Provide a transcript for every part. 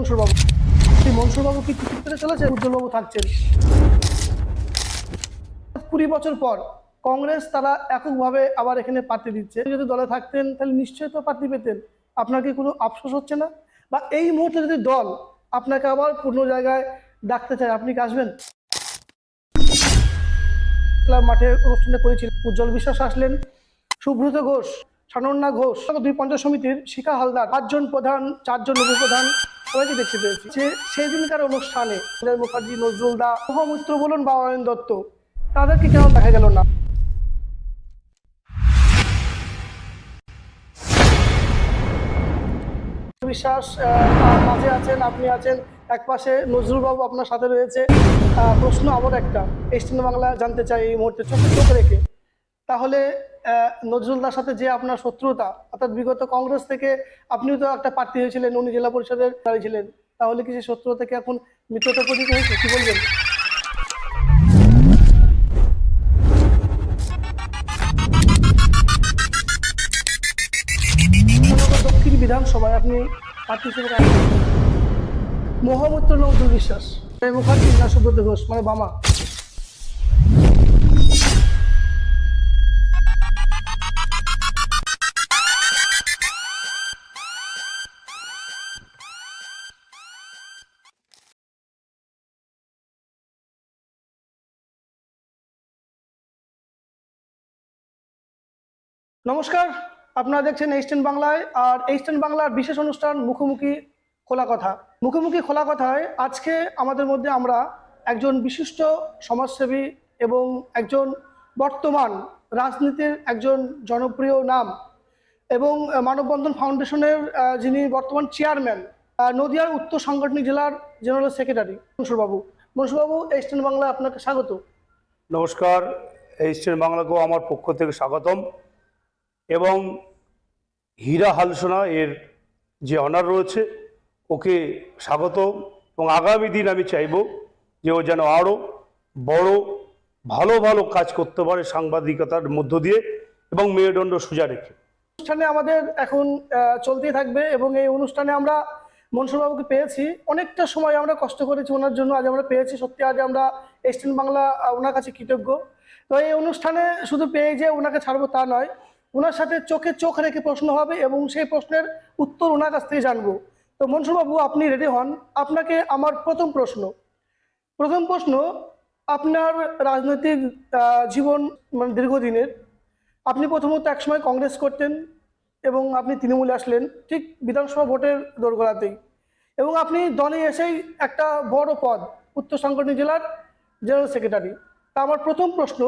মনসুরবাবু। সেই মনসুরবাবু কি টিকিট পেতে চলেছে উজ্জ্বলবাবু থাকছেন। কুড়ি বছর পর কংগ্রেস তারা এককভাবে আবার এখানে প্রার্থী দিচ্ছে। যদি দলে থাকতেন, তাহলে নিশ্চয়ই তো প্রার্থী পেতেন। আপনার কি কোনো আফসোস হচ্ছে না? বা এই মুহূর্তে যদি দল আপনাকে আবার পূর্ণ জায়গায় ডাকতে চায়, আপনি কি আসবেন? মাঠে অনুষ্ঠানটা করেছিলেন। উজ্জ্বল বিশ্বাস আসলেন, সুব্রত ঘোষ সানন্না ঘোষ, দুই পঞ্চায়েত সমিতির শিখা হালদার, পাঁচজন প্রধান, চারজন উপপ্রধান সবাইকে দেখতে পেয়েছি। যে সেই দিনকার অনুষ্ঠানে মুখার্জি নজরুল দা মহামিত্র বলুন বা অয়ন দত্ত, তাদেরকে কেন দেখা গেল না? বিশ্বাস তার মাঝে আছেন, আপনি আছেন, এক পাশে নজরুল বাবু আপনার সাথে রয়েছে। প্রশ্ন আবার একটা এস্টিন বাংলা জানতে চাই এই মুহূর্তে, চোখে চোখ রেখে। তাহলে নজরুলদার সাথে যে আপনার শত্রুতা, অর্থাৎ বিগত কংগ্রেস থেকে আপনিও তো একটা প্রার্থী হয়েছিলেন, উনি জেলা পরিষদের দাঁড়িয়েছিলেন তাহলে কি সেই শত্রুতা থেকে এখন মিত্রতা পরিচিত হয়েছে? কি বলবেন? দক্ষিণ বিধানসভায় আপনি প্রার্থী হিসেবে রাখেন নজরুল বিশ্বাস মুখার্জি, না সুব্রত ঘোষ মানে বামা? নমস্কার, আপনারা দেখছেন ইস্টার্ন বাংলায়, আর ইস্টার্ন বাংলার বিশেষ অনুষ্ঠান মুখোমুখি খোলা কথা। মুখোমুখি খোলা কথায় আজকে আমাদের মধ্যে আমরা একজন বিশিষ্ট সমাজসেবী এবং একজন বর্তমান রাজনীতির একজন জনপ্রিয় নাম এবং মানববন্ধন ফাউন্ডেশনের যিনি বর্তমান চেয়ারম্যান নদিয়ার উত্তর সাংগঠনিক জেলার জেনারেল সেক্রেটারি, মনসুরবাবু। মনসুরবাবু ইস্টার্ন বাংলায় আপনাকে স্বাগত। নমস্কার ইস্টার্ন বাংলাকেও আমার পক্ষ থেকে স্বাগতম। এবং হীরা হালসোনা এর যে অনার রয়েছে, ওকে স্বাগত এবং আগামী দিন আমি চাইব যে ও যেন আরও বড়, ভালো ভালো কাজ করতে পারে সাংবাদিকতার মধ্য দিয়ে এবং মেরুদণ্ড সোজা রেখে। অনুষ্ঠানে আমাদের এখন চলতেই থাকবে এবং এই অনুষ্ঠানে আমরা মনসুরবাবুকে পেয়েছি। অনেকটা সময় আমরা কষ্ট করেছি ওনার জন্য, আজ আমরা পেয়েছি। সত্যি আজ আমরা এস্টার্ন বাংলা ওনার কাছে কৃতজ্ঞ। তো এই অনুষ্ঠানে শুধু পেয়ে যে ওনাকে ছাড়বো তা নয় ওনার সাথে চোখে চোখ রেখে প্রশ্ন হবে এবং সেই প্রশ্নের উত্তর ওনার কাছ থেকে জানব। তো মনসুরবাবু, আপনি রেডি হন? আপনাকে আমার প্রথম প্রশ্ন। প্রথম প্রশ্ন, আপনার রাজনৈতিক জীবন মানে দীর্ঘদিনের, আপনি প্রথমত একসময় কংগ্রেস করতেন এবং আপনি তৃণমূলে আসলেন ঠিক বিধানসভা ভোটের দোরগোড়াতেই এবং আপনি দলে এসেই একটা বড় পদ, উত্তর সাংগঠনিক জেলার জেনারেল সেক্রেটারি তা আমার প্রথম প্রশ্ন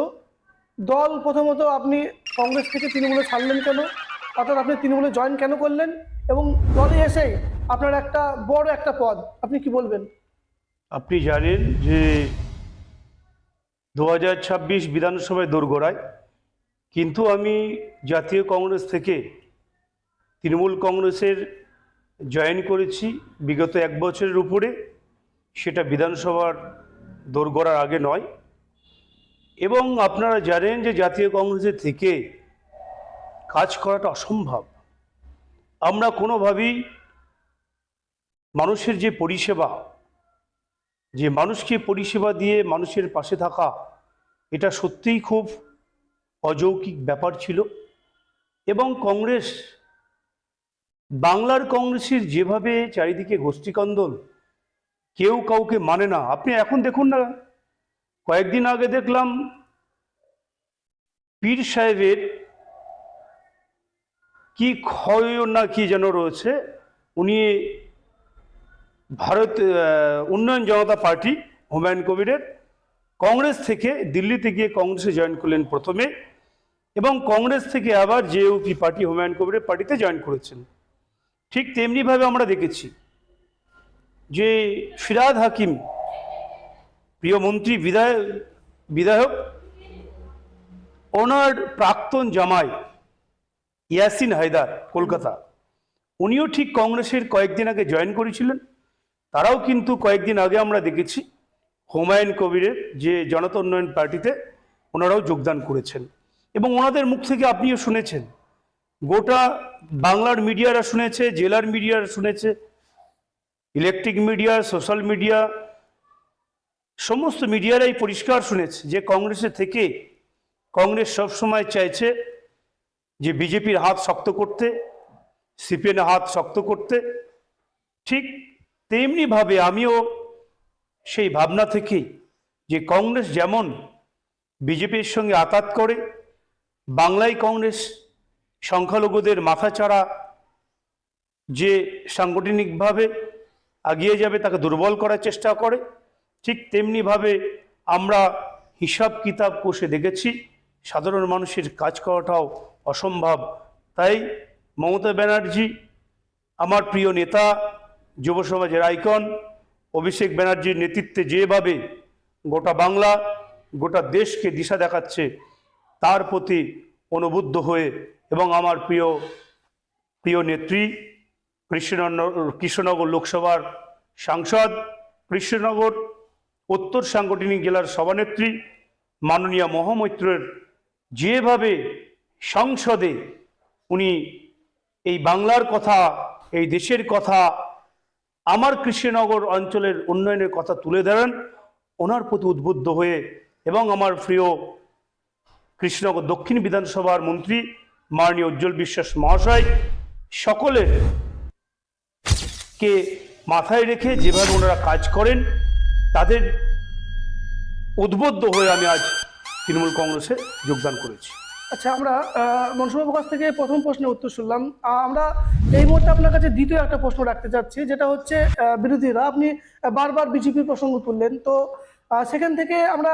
দল প্রথমত আপনি কংগ্রেস থেকে তৃণমূলে ছাড়লেন কেন? অর্থাৎ আপনি তৃণমূলে জয়েন কেন করলেন? এবং দলে এসে আপনার একটা বড় একটা পদ, আপনি কি বলবেন? আপনি জানেন যে দু হাজার ছাব্বিশ বিধানসভায় দোরগোড়ায় কিন্তু আমি জাতীয় কংগ্রেস থেকে তৃণমূল কংগ্রেসের জয়েন করেছি বিগত এক বছরের উপরে। সেটা বিধানসভার দোরগোড়ার আগে নয়। এবং আপনারা জানেন যে জাতীয় কংগ্রেসের থেকে কাজ করাটা অসম্ভব। আমরা কোনোভাবেই মানুষের যে পরিষেবা, যে মানুষকে পরিষেবা দিয়ে মানুষের পাশে থাকা, এটা সত্যিই খুব অযৌকিক ব্যাপার ছিল। এবং কংগ্রেস, বাংলার কংগ্রেসের যেভাবে চারিদিকে গোষ্ঠীকন্দল, কেউ কাউকে মানে না। আপনি এখন দেখুন না কয়েকদিন আগে দেখলাম পীর সাহেবের কি ক্ষয় না কি যেন রয়েছে। উনি ভারত উন্নয়ন জনতা পার্টি, হুমায়ুন কবিরের। কংগ্রেস থেকে দিল্লিতে গিয়ে কংগ্রেসে জয়েন করলেন প্রথমে এবং কংগ্রেস থেকে আবার জেইউপি পার্টি, হুমায়ুন কবিরের পার্টিতে জয়েন করেছেন। ঠিক তেমনিভাবে আমরা দেখেছি যে ফিরাদ হাকিম প্রিয় মন্ত্রী, বিধায়ক বিধায়ক ওনার প্রাক্তন জামাই ইয়াসিন হায়দার, কলকাতা। উনিও ঠিক কংগ্রেসের কয়েকদিন আগে জয়েন করেছিলেন। তারাও কিন্তু কয়েকদিন আগে আমরা দেখেছি হুমায়ুন কবিরের যে জনতা উন্নয়ন পার্টিতে ওনারাও যোগদান করেছেন। এবং ওনাদের মুখ থেকে আপনিও শুনেছেন। গোটা বাংলার মিডিয়ারা শুনেছে, জেলার মিডিয়ারা শুনেছে, ইলেকট্রিক মিডিয়া, সোশ্যাল মিডিয়া সমস্ত মিডিয়ারাই পরিষ্কার শুনেছে যে কংগ্রেসে থেকে কংগ্রেস সবসময় চাইছে যে বিজেপির হাত শক্ত করতে সিপিএনের হাত শক্ত করতে। ঠিক তেমনিভাবে আমিও সেই ভাবনা থেকে যে কংগ্রেস যেমন বিজেপির সঙ্গে আতাত করে, বাংলায় কংগ্রেস সংখ্যালঘুদের মাথাচাড়া যে সাংগঠনিকভাবে এগিয়ে যাবে তাকে দুর্বল করার চেষ্টা করে ঠিক তেমনিভাবে আমরা হিসাব কিতাব কষে দেখেছি, সাধারণ মানুষের কাজ করাটাও অসম্ভব। তাই মমতা ব্যানার্জি, আমার প্রিয় নেতা, যুব সমাজের আইকন, অভিষেক ব্যানার্জির নেতৃত্বে যেভাবে গোটা বাংলা, গোটা দেশকে দিশা দেখাচ্ছে, তার প্রতি অনুবুদ্ধ হয়ে এবং আমার প্রিয় প্রিয় নেত্রী, কৃষ্ণনগর কৃষ্ণনগর লোকসভার সাংসদ, কৃষ্ণনগর উত্তর সাংগঠনিক জেলার সভানেত্রী মাননীয় মহামৈত্রের যেভাবে সংসদে উনি এই বাংলার কথা, এই দেশের কথা, আমার কৃষ্ণনগর অঞ্চলের উন্নয়নের কথা তুলে ধরেন, ওনার প্রতি উদ্বুদ্ধ হয়ে এবং আমার প্রিয় কৃষ্ণনগর দক্ষিণ বিধানসভার মন্ত্রী মাননীয় উজ্জ্বল বিশ্বাস মহাশয় সকলের কে মাথায় রেখে যেভাবে ওনারা কাজ করেন তাদের উদ্বুদ্ধ হয়ে আমি আজ তৃণমূল কংগ্রেসে যোগদান করেছি। আচ্ছা আমরা আহ, মনসুবাবুর কাছ থেকে প্রথম প্রশ্নের উত্তর শুনলাম। আমরা এই মুহূর্তে আপনার কাছে দ্বিতীয় একটা প্রশ্ন রাখতে চাচ্ছি যেটা হচ্ছে বিরোধীরা আপনি বারবার বিজেপির প্রসঙ্গ তুললেন। তো সেখান থেকে আমরা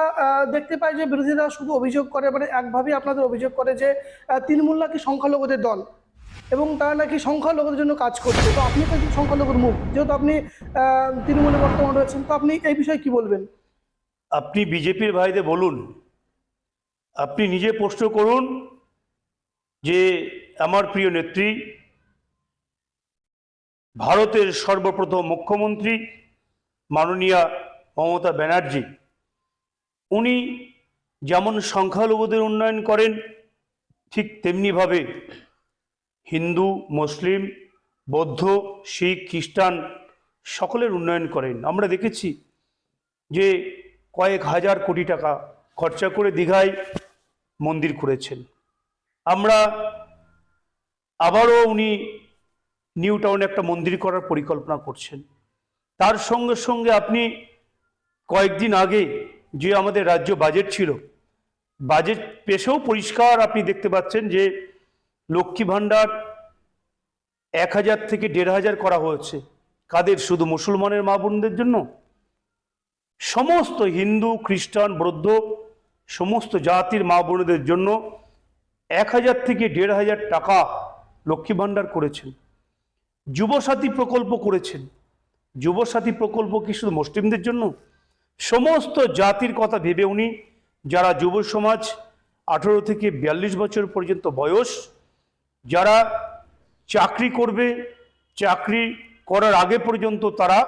দেখতে পাই যে বিরোধীরা শুধু অভিযোগ করে মানে একভাবেই আপনাদের অভিযোগ করে যে তৃণমূল নাকি সংখ্যালঘুদের দল। এবং তারা নাকি সংখ্যালঘুদের জন্য কাজ করছে। তো আপনি তো সংখ্যালঘুর মুখ। যেহেতু আপনি তৃণমূলে বর্তমান রয়েছেন, তো আপনি এই বিষয়ে কি বলবেন? আপনি বিজেপির ভাইদের বলুন। আপনি নিজে প্রশ্ন করুন যে আমার প্রিয় নেত্রী, ভারতের সর্বপ্রথম মুখ্যমন্ত্রী মাননীয়া মমতা ব্যানার্জি, উনি যেমন সংখ্যালঘুদের উন্নয়ন করেন, ঠিক তেমনিভাবে হিন্দু, মুসলিম, বৌদ্ধ, শিখ, খ্রিস্টান সকলের উন্নয়ন করেন। আমরা দেখেছি যে কয়েক হাজার কোটি টাকা খরচা করে দীঘায় মন্দির করেছেন আমরা আবারও উনি নিউ টাউনে একটা মন্দির করার পরিকল্পনা করছেন। তার সঙ্গে সঙ্গে আপনি কয়েকদিন আগে যে আমাদের রাজ্য বাজেট ছিল বাজেট পেশেও পরিষ্কার আপনি দেখতে পাচ্ছেন যে লক্ষ্মী ভাণ্ডার এক হাজার থেকে দেড় হাজার করা হয়েছে। কাদের? শুধু মুসলমানের মা বোনদের জন্য? সমস্ত হিন্দু, খ্রিস্টান, বৌদ্ধ, সমস্ত জাতির মা বোনদের জন্য এক হাজার থেকে দেড় হাজার টাকা লক্ষ্মী ভাণ্ডার করেছেন। যুবসাথী প্রকল্প করেছেন। যুবসাথী প্রকল্প কি শুধু মুসলিমদের জন্য? সমস্ত জাতির কথা ভেবে উনি, যারা যুব সমাজ আঠেরো থেকে বিয়াল্লিশ বছর পর্যন্ত বয়স যারা চাকরি করবে, চাকরি করার আগে পর্যন্ত তারা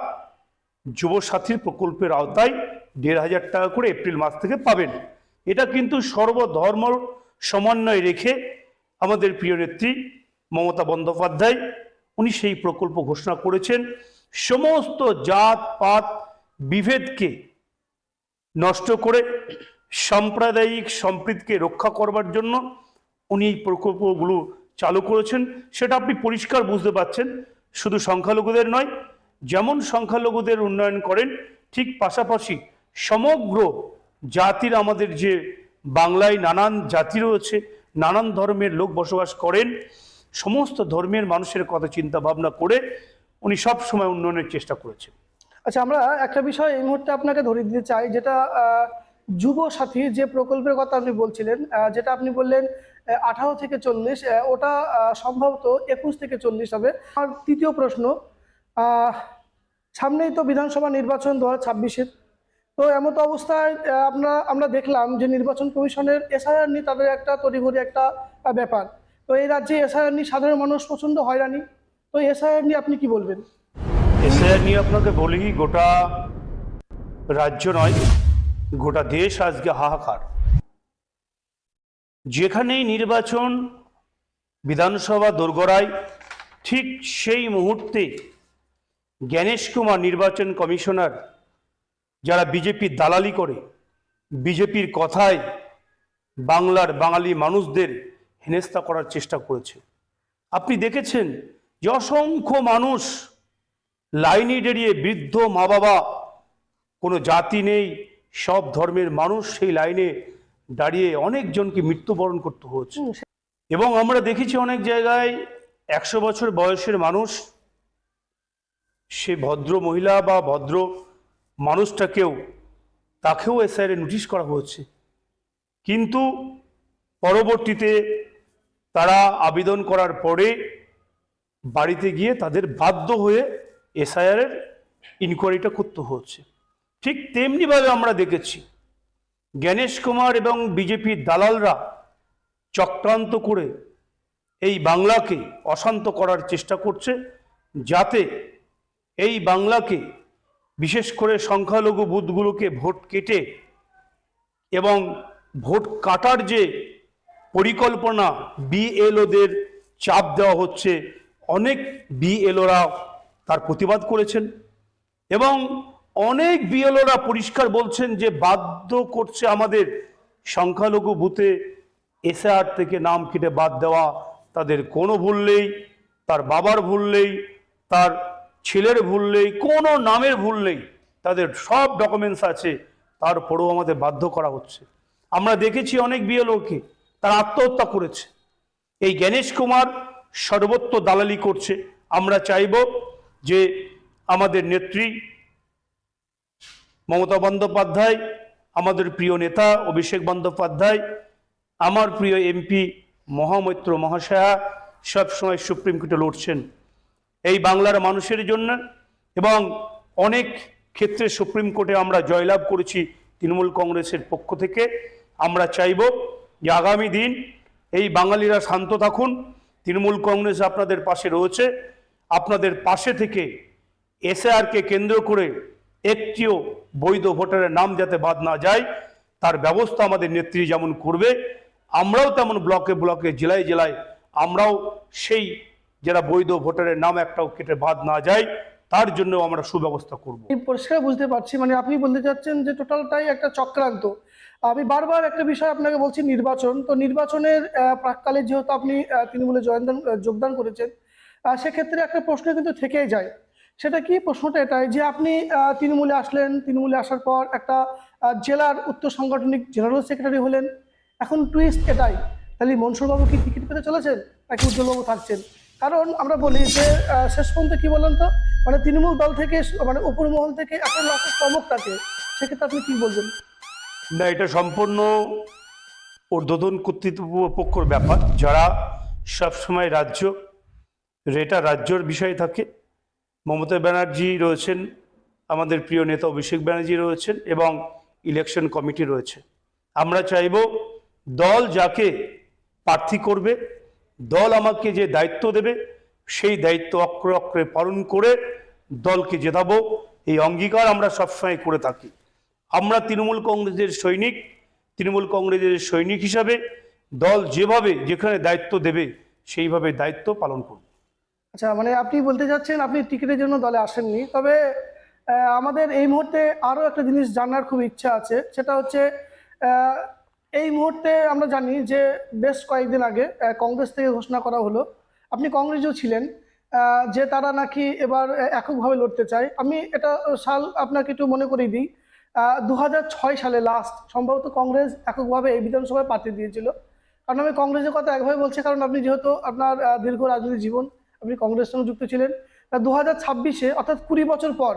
যুবসাথীর প্রকল্পের আওতায় দেড় হাজার টাকা করে এপ্রিল মাস থেকে পাবেন। এটা কিন্তু সর্বধর্ম সমন্বয় রেখে আমাদের প্রিয় নেত্রী মমতা বন্দ্যোপাধ্যায়, উনি সেই প্রকল্প ঘোষণা করেছেন। সমস্ত জাত, পাত, বিভেদকে নষ্ট করে সাম্প্রদায়িক সম্প্রীতিকে রক্ষা করবার জন্য উনি এই প্রকল্পগুলো চালু করেছেন, সেটা আপনি পরিষ্কার বুঝতে পারছেন। শুধু সংখ্যালঘুদের নয়, যেমন সংখ্যালঘুদের উন্নয়ন করেন, ঠিক পাশাপাশি সমগ্র জাতির আমাদের যে বাংলায় নানান জাতি রয়েছে, নানান ধর্মের লোক বসবাস করেন, সমস্ত ধর্মের মানুষের কথা চিন্তা ভাবনা করে উনি সব সময় উন্নয়নের চেষ্টা করেছেন। আচ্ছা আমরা একটা বিষয় এই মুহূর্তে আপনাকে ধরে দিতে চাই, যেটা যুব সাথী যে প্রকল্পের কথা আপনি বলছিলেন যেটা আপনি বললেন আঠারো থেকে চল্লিশ ওটা সম্ভবত একুশ থেকে চল্লিশ হবে। আর তৃতীয় প্রশ্ন সামনেই তো বিধানসভা নির্বাচন দু হাজার তো এমত অবস্থায় আহ, আমরা দেখলাম যে নির্বাচন কমিশনের এসআইআর নিয়ে তাদের একটা তড়িঘড়ি একটা ব্যাপার। তো এই রাজ্যে এসআইআর নিয়ে সাধারণ মানুষ প্রচণ্ড হয়রানি। তো এসআইআর নিয়ে আপনি কি বলবেন? এসআইআর নিয়ে আপনাকে বলি গোটা রাজ্য নয় গোটা দেশ আজকে হাহাকার। যেখানেই নির্বাচন, বিধানসভা দোরগড়ায়, ঠিক সেই মুহূর্তে জ্ঞানেশ কুমার নির্বাচন কমিশনার যারা বিজেপির দালালি করে, বিজেপির কথায় বাংলার বাঙালি মানুষদের হেনস্থা করার চেষ্টা করেছে। আপনি দেখেছেন যে অসংখ্য মানুষ লাইনে দাঁড়িয়ে বৃদ্ধ মা বাবা কোনো জাতি নেই, সব ধর্মের মানুষ সেই লাইনে দাঁড়িয়ে অনেকজনকে মৃত্যুবরণ করতে হচ্ছে এবং আমরা দেখেছি অনেক জায়গায় একশো বছর বয়সের মানুষ সে ভদ্র মহিলা বা ভদ্র মানুষটাকেও তাকেও এসআইআর নোটিশ করা হয়েছে। কিন্তু পরবর্তীতে তারা আবেদন করার পরে বাড়িতে গিয়ে তাদের বাধ্য হয়ে এসআইআরের ইনকোয়ারিটা করতে হচ্ছে ঠিক তেমনিভাবে আমরা দেখেছি জ্ঞানেশ কুমার এবং বিজেপির দালালরা চক্রান্ত করে এই বাংলাকে অশান্ত করার চেষ্টা করছে যাতে এই বাংলাকে, বিশেষ করে সংখ্যালঘু বুথগুলোকে ভোট কেটে এবং ভোট কাটার যে পরিকল্পনা বিএলওদের চাপ দেওয়া হচ্ছে, অনেক বিএলওরা তার প্রতিবাদ করেছেন এবং অনেক বিএলওরা পরিষ্কার বলছেন যে বাধ্য করছে আমাদের সংখ্যালঘু বুথে এসআর থেকে নাম কেটে বাদ দেওয়া। তাদের কোনো ভুল নেই, তার বাবার ভুল নেই, তার ছেলের ভুল নেই, কোনো নামের ভুল নেই। তাদের সব ডকুমেন্টস আছে, তারপরেও আমাদের বাধ্য করা হচ্ছে। আমরা দেখেছি অনেক বিএলওকে, তারা আত্মহত্যা করেছে। এই জ্ঞানেশ কুমার সর্বত্র দালালি করছে। আমরা চাইব যে আমাদের নেত্রী মমতা বন্দ্যোপাধ্যায়, আমাদের প্রিয় নেতা অভিষেক বন্দ্যোপাধ্যায়, আমার প্রিয় এমপি মহামৈত্র মহাশয়া সবসময় সুপ্রিম কোর্টে লড়ছেন। এই বাংলার মানুষের জন্য এবং অনেক ক্ষেত্রে সুপ্রিম কোর্টে আমরা জয়লাভ করেছি তৃণমূল কংগ্রেসের পক্ষ থেকে। আমরা চাইব যে আগামী দিন এই বাঙালিরা শান্ত থাকুন। তৃণমূল কংগ্রেস আপনাদের পাশে রয়েছে। আপনাদের পাশে থেকে এসআরকে কেন্দ্র করে একটিও বৈধ ভোটারের নাম যাতে বাদ না যায়, তার ব্যবস্থা আমাদের নেত্রী যেমন করবে, আমরাও তেমন ব্লকে ব্লকে, জেলায় জেলায় আমরাও সেই যারা বৈধ ভোটারের নাম একটাও কেটে বাদ না যায়, তার জন্য আমরা সুব্যবস্থা করব। পরিষ্কার বুঝতে পারছি মানে আপনি বলতে চাচ্ছেন যে টোটালটাই একটা চক্রান্ত। আমি বারবার একটা বিষয় আপনাকে বলছি, নির্বাচন। তো নির্বাচনের প্রাককালে যেহেতু আপনি তৃণমূলে জয়দান যোগদান করেছেন সেক্ষেত্রে একটা প্রশ্ন কিন্তু থেকেই যায়। সেটা কি? প্রশ্নটা এটাই যে আপনি তৃণমূলে আসলেন, তৃণমূলে আসার পর একটা জেলার উত্তর সাংগঠনিক জেনারেল সেক্রেটারি হলেন। এখন টুইস্ট এটাই, তাহলে মনসুরবাবু কি টিকিট পেতে চলেছেন নাকি উজ্জ্বলবাবু থাকছেন? কারণ আমরা বলি যে শেষ পর্যন্ত কি বলেন তো? মানে তৃণমূল দল থেকে মানে উপর মহল থেকে এত লাখের চমক থাকে সেক্ষেত্রে আপনি কি বলবেন? না, এটা সম্পূর্ণ ঊর্ধ্বতন কর্তৃপক্ষর ব্যাপার। যারা সবসময় রাজ্য এটা রাজ্যর বিষয় থাকে মমতা ব্যানার্জি রয়েছেন, আমাদের প্রিয় নেতা অভিষেক ব্যানার্জি রয়েছেন এবং ইলেকশন কমিটি রয়েছে। আমরা চাইব দল যাকে প্রার্থী করবে, দল আমাকে যে দায়িত্ব দেবে, সেই দায়িত্ব অক্রে অক্রে পালন করে দলকে জেতাবো। এই অঙ্গীকার আমরা সবসময় করে থাকি। আমরা তৃণমূল কংগ্রেসের সৈনিক, তৃণমূল কংগ্রেসের সৈনিক হিসাবে দল যেভাবে যেখানে দায়িত্ব দেবে, সেইভাবে দায়িত্ব পালন করব। আচ্ছা মানে আপনি বলতে চাচ্ছেন আপনি টিকিটের জন্য দলে আসেননি, তবে আমাদের এই মুহূর্তে আরও একটা জিনিস জানার খুব ইচ্ছা আছে, সেটা হচ্ছে এই মুহূর্তে আমরা জানি যে বেশ কয়েকদিন আগে কংগ্রেস থেকে ঘোষণা করা হলো, আপনি কংগ্রেসও ছিলেন যে তারা নাকি এবার এককভাবে লড়তে চায়। আমি এটা সাল আপনাকে একটু মনে করিয়ে দিই দু হাজার ছয় সালে লাস্ট সম্ভবত কংগ্রেস এককভাবে এই বিধানসভায় প্রার্থী দিয়েছিল। কারণ আমি কংগ্রেসের কথা একভাবে বলছি, কারণ আপনি যেহেতু আপনার দীর্ঘ রাজনৈতিক জীবন আপনি কংগ্রেসের সঙ্গে যুক্ত ছিলেন। দু হাজার ছাব্বিশে, অর্থাৎ কুড়ি বছর পর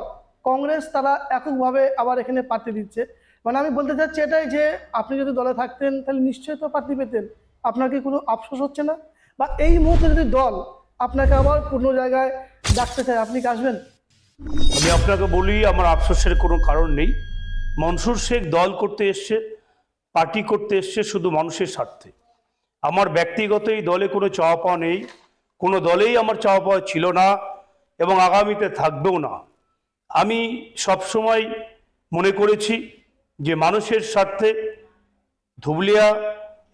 কংগ্রেস তারা এককভাবে আবার এখানে প্রার্থী দিচ্ছে। মানে আমি বলতে চাচ্ছি এটাই যে, আপনি যদি দলে থাকতেন, তাহলে নিশ্চয়ই তো প্রার্থী পেতেন। আপনার কি কোনো আফসোস হচ্ছে না? বা এই মুহূর্তে যদি দল আপনাকে আবার পূর্ণ জায়গায় ডাকতে চায়, আপনি কি আসবেন? আমি আপনাকে বলি, আমার আফসোসের কোনো কারণ নেই। মনসুর শেখ দল করতে এসছে, পার্টি করতে এসছে শুধু মানুষের স্বার্থে। আমার ব্যক্তিগত এই দলে কোনো চাওয়া পাওয়া নেই। কোনো দলেই আমার চাওয়া পাওয়া ছিল না এবং আগামীতে থাকবেও না। আমি সবসময় মনে করেছি যে মানুষের স্বার্থে ধুবলিয়া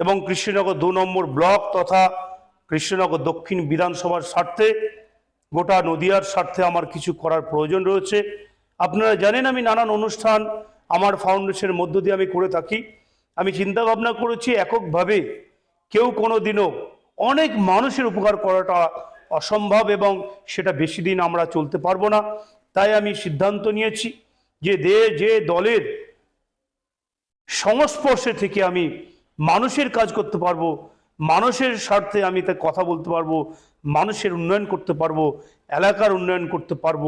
এবং কৃষ্ণনগর দু নম্বর ব্লক তথা কৃষ্ণনগর দক্ষিণ বিধানসভার স্বার্থে, গোটা নদিয়ার স্বার্থে আমার কিছু করার প্রয়োজন রয়েছে। আপনারা জানেন আমি নানান অনুষ্ঠান আমার ফাউন্ডেশনের মধ্য দিয়ে আমি করে থাকি। আমি চিন্তাভাবনা করেছি, এককভাবে কেউ কোনো দিনও অনেক মানুষের উপকার করাটা অসম্ভব এবং সেটা বেশি দিন আমরা চলতে পারব না। তাই আমি সিদ্ধান্ত নিয়েছি যে দে, যে দলের সংস্পর্শে থেকে আমি মানুষের কাজ করতে পারব, মানুষের স্বার্থে আমি তা কথা বলতে পারব, মানুষের উন্নয়ন করতে পারব, এলাকার উন্নয়ন করতে পারব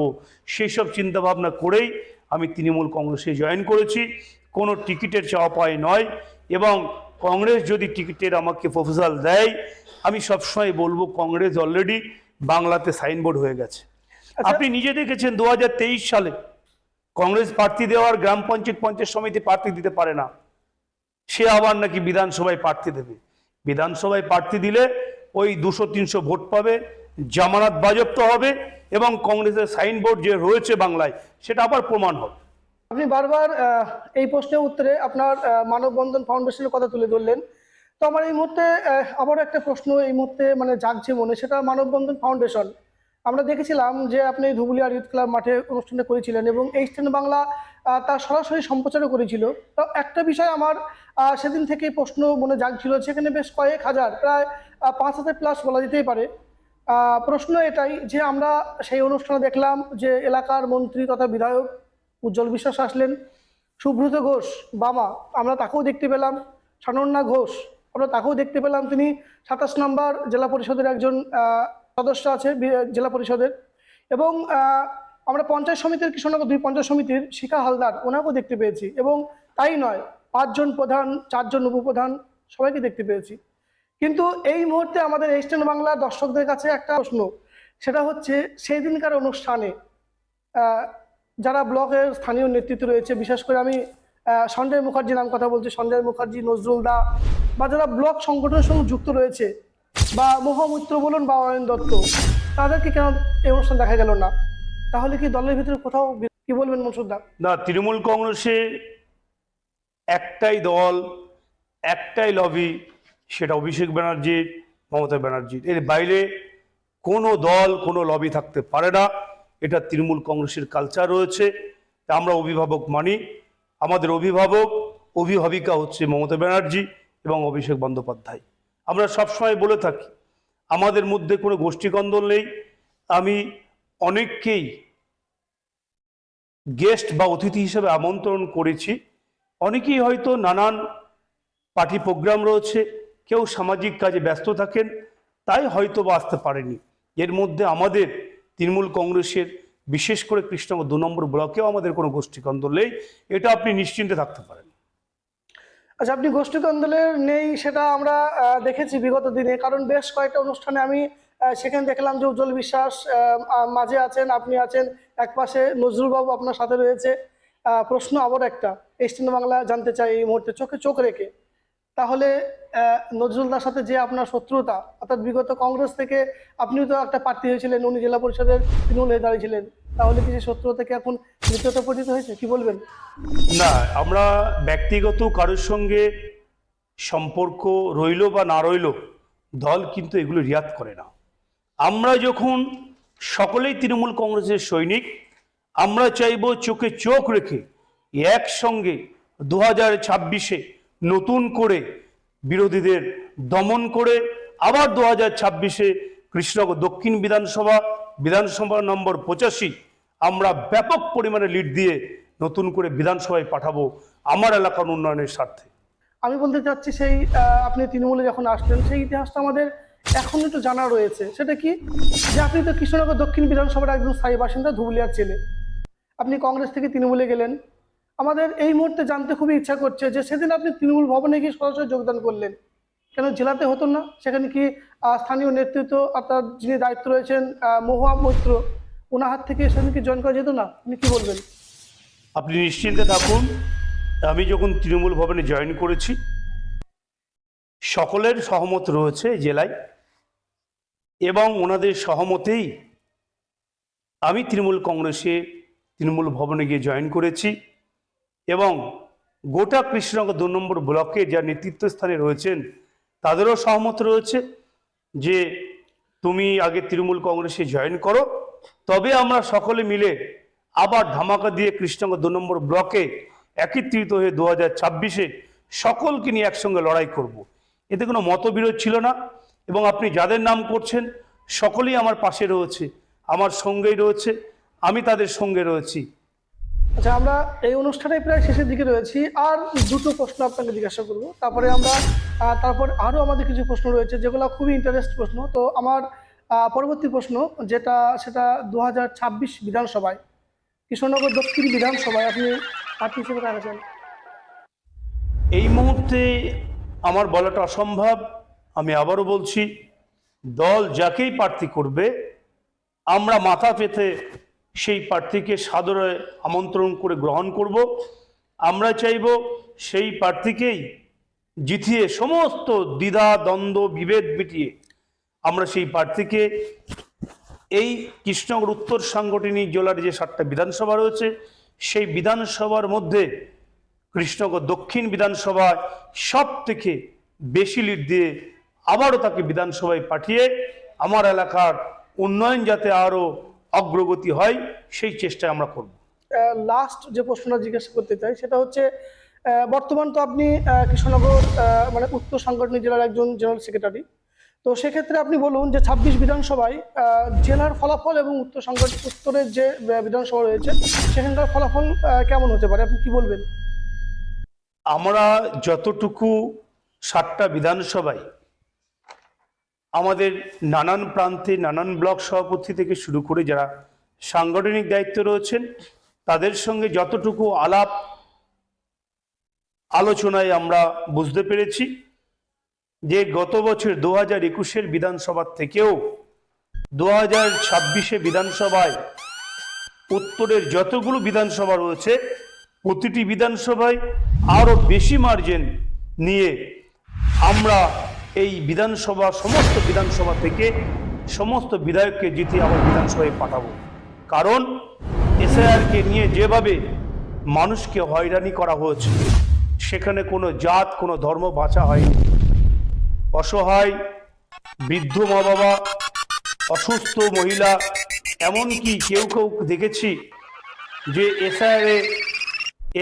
সেই সব চিন্তাভাবনা করেই আমি তৃণমূল কংগ্রেসে জয়েন করেছি। কোনো টিকিটের চাওয়া পায় নয় এবং কংগ্রেস যদি টিকিটের আমাকে প্রপোজাল দেয় আমি সবসময় বলব কংগ্রেস অলরেডি বাংলাতে সাইনবোর্ড হয়ে গেছে। আপনি নিজে দেখেছেন দু হাজার তেইশ সালে কংগ্রেস প্রার্থী দেওয়ার গ্রাম পঞ্চায়েত পঞ্চায়েত সমিতি প্রার্থী দিতে পারে না। সে আবার নাকি বিধানসভায় প্রার্থী দেবে। বিধানসভায় প্রার্থী দিলে ওই দুশো তিনশো ভোট পাবে জামানত বাজপ্ত হবে এবং কংগ্রেসের সাইনবোর্ড যে রয়েছে বাংলায় সেটা আবার প্রমাণ হবে। আপনি বারবার এই প্রশ্নের উত্তরে আপনার মানববন্ধন ফাউন্ডেশনের কথা তুলে ধরলেন। তো আমার এই মুহূর্তে আহ, আবারও একটা প্রশ্ন এই মুহূর্তে মানে জাগছে মনে সেটা মানববন্ধন ফাউন্ডেশন আমরা দেখেছিলাম যে আপনি ধুবুলিয়া ইউথ ক্লাব মাঠে অনুষ্ঠানটা করেছিলেন এবং এই স্ট্যান্ড বাংলা তার সরাসরি সম্প্রচারও করেছিল। তো একটা বিষয় আমার সেদিন থেকে প্রশ্ন মনে জাগছিল সেখানে বেশ কয়েক হাজার প্রায় পাঁচ হাজার প্লাস বলা যেতেই পারে। প্রশ্ন এটাই যে আমরা সেই অনুষ্ঠানে দেখলাম যে এলাকার মন্ত্রী তথা বিধায়ক উজ্জ্বল বিশ্বাস আসলেন সুব্রত ঘোষ বামা আমরা তাকেও দেখতে পেলাম সানন্যা ঘোষ আমরা তাকেও দেখতে পেলাম। তিনি সাতাশ নম্বর জেলা পরিষদের একজন সদস্য আছে জেলা পরিষদের। এবং আমরা পঞ্চায়েত সমিতির কৃষ্ণনগর দুই পঞ্চায়েত সমিতির শিখা হালদার, ওনাকেও দেখতে পেয়েছি। এবং তাই নয়, পাঁচজন প্রধান, চারজন উপপ্রধান, সবাইকে দেখতে পেয়েছি। কিন্তু এই মুহূর্তে আমাদের ইস্টার্ন বাংলা দর্শকদের কাছে একটা প্রশ্ন, সেটা হচ্ছে সেই দিনকার অনুষ্ঠানে যারা ব্লকের স্থানীয় নেতৃত্ব রয়েছে, বিশেষ করে আমি সঞ্জয় মুখার্জি নাম কথা বলছি, সঞ্জয় মুখার্জি, নজরুল দা, বা যারা ব্লক সংগঠনের সঙ্গে যুক্ত রয়েছে, বা মহামিত্র বলুন বা অয়ন দত্ত, তাদেরকে কেন এই অনুষ্ঠান দেখা গেল না? তাহলে কি দলের ভিতরে কোথাও কি বলবেন মনসুর দা? না, তৃণমূল কংগ্রেসে একটাই দল, একটাই লবি সেটা অভিষেক ব্যানার্জির মমতা ব্যানার্জির এর বাইরে কোনো দল, কোনো লবি থাকতে পারে না। এটা তৃণমূল কংগ্রেসের কালচার রয়েছে। তা আমরা অভিভাবক মানি। আমাদের অভিভাবক, অভিভাবিকা হচ্ছে মমতা ব্যানার্জি এবং অভিষেক বন্দ্যোপাধ্যায়। আমরা সবসময় বলে থাকি, আমাদের মধ্যে কোনো গোষ্ঠীকন্দল নেই। আমি অনেককেই গেস্ট বা অতিথি হিসেবে আমন্ত্রণ করেছি। অনেকেই হয়তো নানান পার্টি প্রোগ্রাম রয়েছে, কেউ সামাজিক কাজে ব্যস্ত থাকেন, তাই হয়তো বা আসতে পারেনি। এর মধ্যে আমাদের তৃণমূল কংগ্রেসের বিশেষ করে কৃষ্ণনগর দু নম্বর ব্লকেও আমাদের কোনো গোষ্ঠীকন্দল নেই, এটা আপনি নিশ্চিন্তে থাকতে পারেন। আচ্ছা আপনি গোষ্ঠী কন্দলের নেই সেটা আমরা দেখেছি বিগত দিনে, কারণ বেশ কয়েকটা অনুষ্ঠানে আমি সেখানে দেখলাম যে উজ্জ্বল বিশ্বাস মাঝে আছেন, আপনি আছেন, এক পাশে নজরুল বাবু আপনার সাথে রয়েছে। প্রশ্ন আবার একটা এস্টিন বাংলা জানতে চাই এই মুহূর্তে, চোখে চোখ রেখে। তাহলে নজরুলদার সাথে যে আপনার শত্রুতা, অর্থাৎ বিগত কংগ্রেস থেকে আপনিও তো একটা প্রার্থী হয়েছিলেন, উনি জেলা পরিষদের তৃণমূল হয়ে দাঁড়িয়েছিলেন। তাহলে কি সেই শত্রুতা থেকে এখন মিত্রতা পরিচিত হয়েছে? কি বলবেন? না, আমরা ব্যক্তিগত কারোর সঙ্গে সম্পর্ক রইল বা না রইল, দল কিন্তু এগুলো রিয়াদ করে না। আমরা যখন সকলেই তৃণমূল কংগ্রেসের সৈনিক, আমরা চাইব চোখে চোখ রেখে একসঙ্গে দু হাজার ছাব্বিশে নতুন করে বিরোধীদের দমন করে আবার দু হাজার ছাব্বিশে কৃষ্ণনগর দক্ষিণ বিধানসভা বিধানসভা নম্বর পঁচাশি আমরা ব্যাপক পরিমাণে লিড দিয়ে নতুন করে বিধানসভায় পাঠাবো আমার এলাকার উন্নয়নের স্বার্থে। আমি বলতে চাচ্ছি সেই আপনি তৃণমূলে যখন আসলেন, সেই ইতিহাসটা আমাদের এখন একটু জানা রয়েছে। সেটা কি? যে আপনি তো কৃষ্ণনগর দক্ষিণ বিধানসভার একজন স্থায়ী বাসিন্দা, ধুবুলিয়ার ছেলে। আপনি কংগ্রেস থেকে তৃণমূলে গেলেন। আমাদের এই মুহূর্তে জানতে খুবই ইচ্ছা করছে যে সেদিন আপনি তৃণমূল ভবনে গিয়ে সরাসরি যোগদান করলেন। কেন জেলাতে হতো না? সেখানে কি স্থানীয় নেতৃত্ব অর্থাৎ যিনি দায়িত্ব রয়েছেন মহুয়া মৈত্র ওনার হাত থেকে সেদিন কি জয়েন করা যেত না? আপনি কি বলবেন? আপনি নিশ্চিন্তে থাকুন, আমি যখন তৃণমূল ভবনে জয়েন করেছি, সকলের সহমত রয়েছে জেলায় এবং ওনাদের সহমতেই আমি তৃণমূল কংগ্রেসে তৃণমূল ভবনে গিয়ে জয়েন করেছি। এবং গোটা কৃষ্ণনগর দু নম্বর ব্লকে যা নেতৃত্ব স্থানে রয়েছেন, তাদেরও সহমত রয়েছে যে তুমি আগে তৃণমূল কংগ্রেসে জয়েন করো তবে আমরা সকলে মিলে আবার ধামাকা দিয়ে কৃষ্ণনগর দু নম্বর ব্লকে একত্রিত হয়ে দু হাজার ছাব্বিশে সকলকে নিয়ে একসঙ্গে লড়াই করব। এতে কোনো মতবিরোধ ছিল না এবং আপনি যাদের নাম করছেন, সকলেই আমার পাশে রয়েছে, আমার সঙ্গেই রয়েছে, আমি তাদের সঙ্গে রয়েছি আচ্ছা আমরা এই অনুষ্ঠানে প্রায় শেষের দিকে রয়েছি। আর দুটো প্রশ্ন আপনাকে জিজ্ঞাসা করব। তারপরে আমরা তারপর আরও আমাদের কিছু প্রশ্ন রয়েছে, যেগুলো খুবই ইন্টারেস্ট প্রশ্ন। তো আমার পরবর্তী প্রশ্ন, যেটা, সেটা দু হাজার ছাব্বিশ বিধানসভায় কৃষ্ণনগর দক্ষিণ বিধানসভায় আপনি প্রার্থী হিসেবে কারা এই মুহূর্তে আমার বলাটা অসম্ভব। আমি আবারও বলছি, দল যাকেই প্রার্থী করবে, আমরা মাথা পেতে সেই প্রার্থীকে সাদরে আমন্ত্রণ করে গ্রহণ করব। আমরা চাইব সেই প্রার্থীকেই জিতিয়ে সমস্ত দ্বিধা, দ্বন্দ্ব, বিভেদ মিটিয়ে আমরা সেই প্রার্থীকে এই কৃষ্ণনগর উত্তর সাংগঠনিক জেলার যে সাতটা বিধানসভা রয়েছে, সেই বিধানসভার মধ্যে কৃষ্ণনগর দক্ষিণ বিধানসভায় সব থেকে বেশি লিড দিয়ে আবারও তাকে বিধানসভায় পাঠিয়ে আমার এলাকার উন্নয়ন যাতে আরও অগ্রগতি হয় সেই চেষ্টা আমরা করব। লাস্ট যে প্রশ্নটা জিজ্ঞাসা করতে চাই সেটা হচ্ছে বর্তমান তো আপনি কৃষ্ণনগর মানে উত্তর সাংগঠনিক জেলার একজন জেনারেল সেক্রেটারি। তো সেক্ষেত্রে আপনি বলুন যে ছাব্বিশ বিধানসভায় জেলার ফলাফল এবং উত্তর সংগঠন উত্তরের যে বিধানসভা রয়েছে সেখানকার ফলাফল কেমন হতে পারে? আপনি কি বলবেন? আমরা যতটুকু সাতটা বিধানসভায় আমাদের নানান প্রান্তে নানান ব্লক সভাপতি থেকে শুরু করে যারা সাংগঠনিক দায়িত্ব রয়েছেন, তাদের সঙ্গে যতটুকু আলাপ আলোচনায় আমরা বুঝতে পেরেছি যে গত বছর দু হাজার একুশের বিধানসভা থেকেও দু হাজার ছাব্বিশে বিধানসভায় উত্তরের যতগুলো বিধানসভা রয়েছে, প্রতিটি বিধানসভায় আরও বেশি মার্জিন নিয়ে আমরা এই বিধানসভা, সমস্ত বিধানসভা থেকে সমস্ত বিধায়ককে জিতিয়ে আবার বিধানসভায় পাঠাবো। কারণ এসআইআরকে নিয়ে যেভাবে মানুষকে হয়রানি করা হয়েছে, সেখানে কোনো জাত, কোনো ধর্ম বাঁচা হয়নি। অসহায়, বৃদ্ধ মা বাবা অসুস্থ মহিলা, এমনকি কেউ কেউ দেখেছি যে এসআইআরে,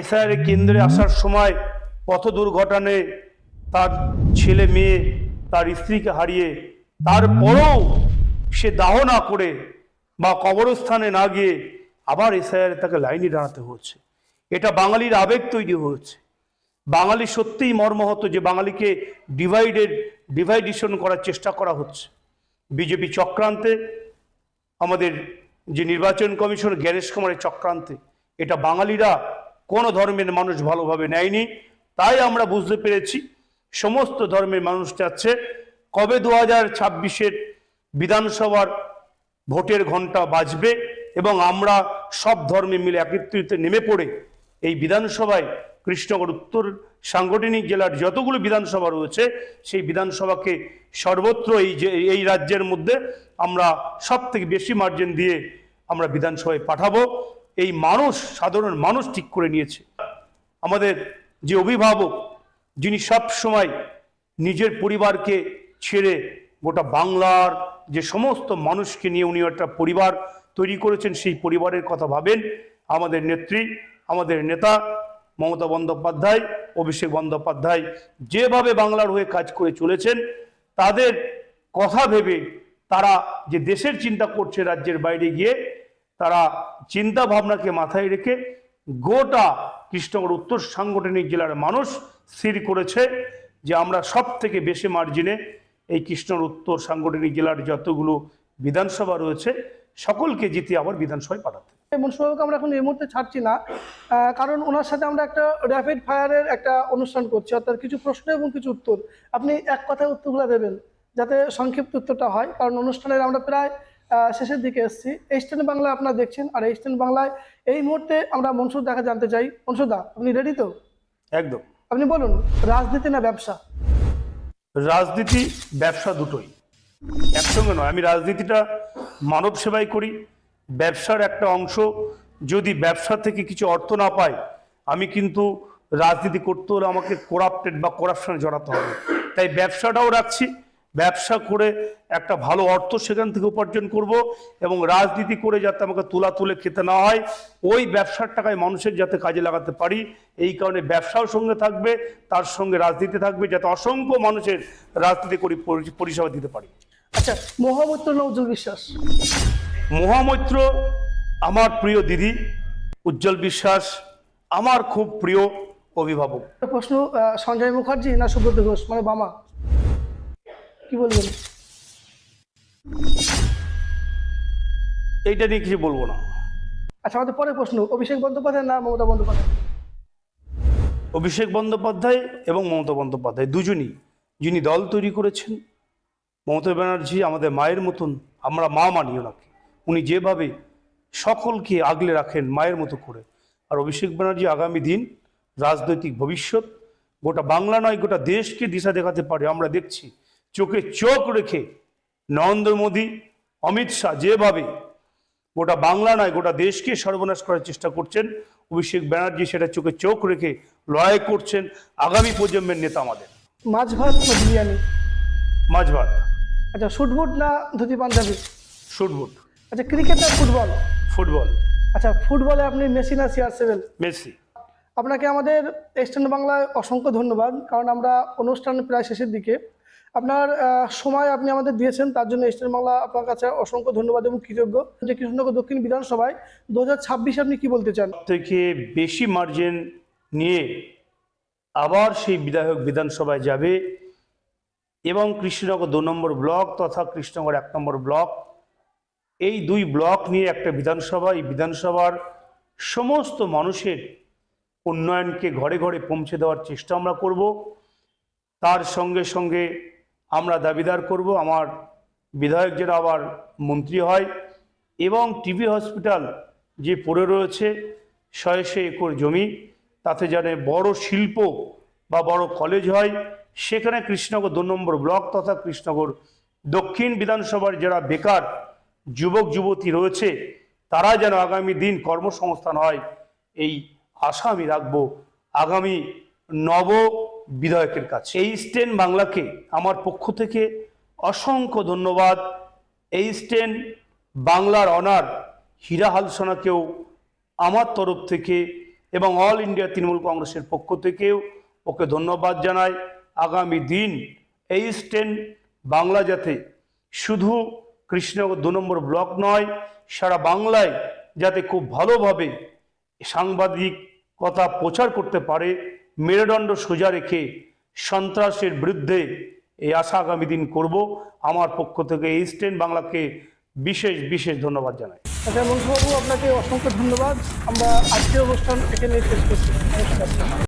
এসআইআর কেন্দ্রে আসার সময় পথ দুর্ঘটনায় তার ছেলে মেয়ে, তার স্ত্রীকে হারিয়ে তারপরেও সে দাহ না করে বা কবরস্থানে না গিয়ে আবার এসআইআর তাকে লাইনে দাঁড়াতে হচ্ছে এটা বাঙালির আবেগ তৈরি হয়েছে। বাঙালি সত্যিই মর্মহত যে বাঙালিকে ডিভাইডেড, ডিভাইডেশন করার চেষ্টা করা হচ্ছে। বিজেপি চক্রান্তে, আমাদের যে নির্বাচন কমিশন জ্ঞানেশ কুমারের চক্রান্তে, এটা বাঙালিরা কোনো ধর্মের মানুষ ভালোভাবে নেয়নি। তাই আমরা বুঝতে পেরেছি সমস্ত ধর্মের মানুষ চাচ্ছে কবে দু হাজার ছাব্বিশের বিধানসভার ভোটের ঘণ্টা বাজবে এবং আমরা সব ধর্মে মিলে একত্রিত নেমে পড়ে এই বিধানসভায় কৃষ্ণনগর উত্তর সাংগঠনিক জেলার যতগুলো বিধানসভা রয়েছে, সেই বিধানসভাকে সর্বত্র এই যে, এই রাজ্যের মধ্যে আমরা সব থেকে বেশি মার্জিন দিয়ে আমরা বিধানসভায় পাঠাবো। এই মানুষ, সাধারণ মানুষ ঠিক করে নিয়েছে। আমাদের যে অভিভাবক যিনি সব সময় নিজের পরিবারকে ছেড়ে গোটা বাংলার যে সমস্ত মানুষকে নিয়ে উনি একটা পরিবার তৈরি করেছেন, সেই পরিবারের কথা ভাবেন আমাদের নেত্রী, আমাদের নেতা মমতা বন্দ্যোপাধ্যায়, অভিষেক বন্দ্যোপাধ্যায় যেভাবে বাংলার হয়ে কাজ করে চলেছেন, তাদের কথা ভেবে তারা যে দেশের চিন্তা করছে রাজ্যের বাইরে গিয়ে, তারা চিন্তা ভাবনাকে মাথায় রেখে গোটা কৃষ্ণনগর উত্তর সাংগঠনিক জেলার মানুষ স্থির করেছে যে আমরা সব থেকে বেশি মার্জিনে এই কৃষ্ণর উত্তর সাংগঠনিক জেলার যতগুলো বিধানসভা রয়েছে সকলকে জিতে আবার বিধানসভায় পাঠাতে। মনসুবাবুকে আমরা এখন এই মুহূর্তে ছাড়ছি না কারণ ওনার সাথে আমরা একটা র্যাপিড ফায়ারের একটা অনুষ্ঠান করছি অর্থাৎ কিছু প্রশ্ন এবং কিছু উত্তর। আপনি এক কথায় উত্তরগুলো দেবেন যাতে সংক্ষিপ্ত উত্তরটা হয় কারণ অনুষ্ঠানের আমরা প্রায় শেষের দিকে এসেছি। এইস্টার্ন বাংলায় আপনারা দেখছেন আর এইস্টার্ন বাংলায় এই মুহূর্তে আমরা মনসুর দেখা জানতে চাই। মনসুদা আপনি রেডি তো? একদম। আপনি বলুন, রাজনীতি না ব্যবসা? রাজনীতি, ব্যবসা দুটোই। একসঙ্গে নয়, আমি রাজনীতিটা মানব সেবাই করি। ব্যবসার একটা অংশ, যদি ব্যবসা থেকে কিছু অর্থ না পাই, আমি কিন্তু রাজনীতি করতে হলে আমাকে করাপ্টেড বা করাপশনে জড়াতে হবে। তাই ব্যবসাটাও রাখছি ব্যবসা করে একটা ভালো অর্থ সেখান থেকে উপার্জন করব এবং রাজনীতি করে যাতে আমাকে তুলা তুলে খেতে না হয় ওই ব্যবসার টাকায় মানুষের যাতে কাজে লাগাতে পারি। এই কারণে ব্যবসাও সঙ্গে থাকবে তার সঙ্গে রাজনীতি থাকবে যাতে অসংখ্য মানুষের রাজনীতি করে পরিষেবা দিতে পারি। আচ্ছা মহামৈত্র উজ্জ্বল বিশ্বাস মহামৈত্র আমার প্রিয় দিদি উজ্জ্বল বিশ্বাস আমার খুব প্রিয় অভিভাবক। প্রশ্ন সঞ্জয় মুখার্জি না সুব্রত ঘোষ মানে বামা? কি বলবেন? এইটা নিয়ে কিছু বলব না। আচ্ছা আমাদের পরের প্রশ্ন। অভিষেক বন্দ্যোপাধ্যায় না মমতা বন্দ্যোপাধ্যায়। অভিষেক বন্দ্যোপাধ্যায় এবং মমতা বন্দ্যোপাধ্যায় দুজনই যিনি দল তৈরি করেছেন মমতা ব্যানার্জি আমাদের মায়ের মতন আমরা মা মানি ওনাকে। উনি যেভাবে সকলকে আগলে রাখেন মায়ের মতো করে। আর অভিষেক ব্যানার্জি আগামী দিন রাজনৈতিক ভবিষ্যৎ গোটা বাংলা নয় গোটা দেশকে দিশা দেখাতে পারে। আমরা দেখছি চোখে চোখ রেখে নরেন্দ্র মোদী অমিত শাহ যেভাবে গোটা বাংলা নয় গোটা দেশকে সর্বনাশ করার চেষ্টা করছেন অভিষেক ব্যানার্জি সেটা চোখে চোখ রেখে লড়াই করছেন আগামী প্রজন্মের নেতা আমাদের। মাছ ভাত না বিরিয়ানি। মাঝ ভাত আচ্ছা শুটবুট না ধুতি পাঞ্জাবি? শুটবুট আচ্ছা ক্রিকেট না ফুটবল ফুটবল আচ্ছা ফুটবলে আপনি মেসি না সিআর সেভেন মেসি। আপনাকে আমাদের এস্টার্ন বাংলায় অসংখ্য ধন্যবাদ কারণ আমরা অনুষ্ঠান প্রায় শেষের দিকে আপনার সময় আপনি আমাদের দিয়েছেন, তার জন্য ইস্টার্ন বাংলা আপনার কাছে অসংখ্য ধন্যবাদ এবং কৃতজ্ঞ। যে কৃষ্ণনগর দক্ষিণ বিধানসভায় দু হাজার আপনি কি বলতে চান? থেকে বেশি মার্জিন নিয়ে আবার সেই বিধায়ক বিধানসভায় যাবে এবং কৃষ্ণনগর দু নম্বর ব্লক তথা কৃষ্ণনগর এক নম্বর ব্লক, এই দুই ব্লক নিয়ে একটা বিধানসভা, এই বিধানসভার সমস্ত মানুষের উন্নয়নকে ঘরে ঘরে পৌঁছে দেওয়ার চেষ্টা আমরা করব। তার সঙ্গে সঙ্গে আমরা দাবিদার করব, আমার বিধায়ক যেন আবার মন্ত্রী হয় এবং টিবি হসপিটাল যে পড়ে রয়েছে শয়ে একর জমি, তাতে যেন বড় শিল্প বা বড় কলেজ হয়, সেখানে কৃষ্ণনগর দু নম্বর ব্লক তথা কৃষ্ণনগর দক্ষিণ বিধানসভার যারা বেকার যুবক, যুবতী রয়েছে, তারা যেন আগামী দিন কর্মসংস্থান হয়, এই আশা আমি রাখব। আগামী নব বিধায়কের কাছে। এই স্টেন বাংলাকে আমার পক্ষ থেকে অসংখ্য ধন্যবাদ। এই স্টেন বাংলার অনার হীরা হালসোনাকেও আমার তরফ থেকে এবং অল ইন্ডিয়া তৃণমূল কংগ্রেসের পক্ষ থেকেও ওকে ধন্যবাদ জানাই। আগামী দিন এই স্টেন বাংলা যাতে শুধু কৃষ্ণনগর দু নম্বর ব্লক নয়, সারা বাংলায় যাতে খুব ভালোভাবে সাংবাদিক কথা প্রচার করতে পারে মেরুদণ্ড সোজা রেখে সন্ত্রাসের বিরুদ্ধে এই আশা আগামী দিন করব। আমার পক্ষ থেকে এই স্টেন বাংলাকে বিশেষ বিশেষ ধন্যবাদ জানাই। আচ্ছা মন্ত্রীবাবু, আপনাকে অসংখ্য ধন্যবাদ। আমরা আজকের অনুষ্ঠান এখানে শেষ করছি।